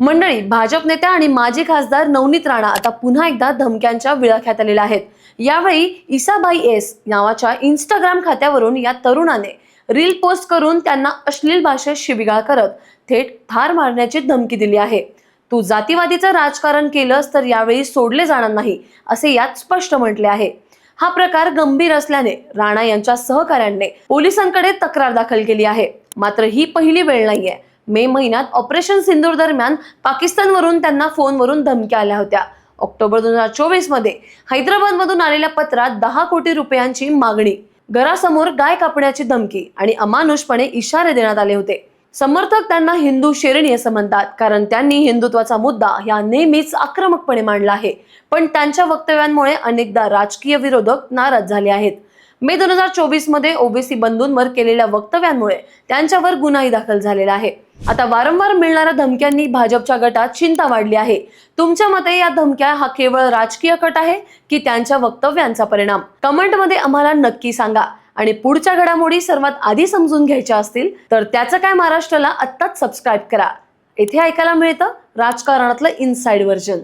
मंडळी भाजप नेत्या आणि माजी खासदार नवनीत राणा आता पुन्हा एकदा धमक्यांच्या विळख्यात आलेल्या आहेत. यावेळी ईसाबाई एस नावाच्या इंस्टाग्राम खात्यावरून या तरुणाने रील पोस्ट करून त्यांना अश्लील भाषेत शिबिगाळ करत थेट ठार मारण्याची धमकी दिली आहे. तू जातीवादीचं राजकारण केलंस तर यावेळी सोडले जाणार नाही असे यात स्पष्ट म्हटले आहे. हा प्रकार गंभीर असल्याने राणा यांच्या सहकाऱ्यांनी पोलिसांकडे तक्रार दाखल केली आहे. मात्र ही पहिली वेळ नाहीये. मे महिन्यात ऑपरेशन सिंदूर दरम्यान पाकिस्तानवरून त्यांना फोनवरून धमक्या आल्या होत्या. ऑक्टोबर दोन हजार चोवीसमध्ये हैदराबादमधून आलेल्या पत्रात दहा कोटी रुपयांची मागणी. घरासमोर गाय कापण्याची धमकी आणि अमानुषपणे इशारे देण्यात आले होते. समर्थक त्यांना हिंदू शेरणी असं म्हणतात कारण त्यांनी हिंदुत्वाचा मुद्दा या नेहमीच आक्रमकपणे मांडला आहे. पण त्यांच्या वक्तव्यांमुळे अनेकदा राजकीय विरोधक नाराज झाले आहेत. मे दोन हजार चोवीसमध्ये ओबीसी बंधूंवर केलेल्या वक्तव्यांमुळे त्यांच्यावर गुन्हाही दाखल झालेला आहे. आता वारंवार मिळणाऱ्या धमक्यांनी भाजपच्या गटात चिंता वाढली आहे. तुमच्या मते या धमक्या हा केवळ राजकीय कट आहे की त्यांच्या वक्तव्यांचा परिणाम? कमेंटमध्ये आम्हाला नक्की सांगा. आणि पुढच्या घडामोडी सर्वात आधी समजून घ्यायच्या असतील तर त्याचं काय महाराष्ट्राला आत्ताच सबस्क्राईब करा. येथे ऐकायला मिळतं राजकारणातलं इनसाइड व्हर्जन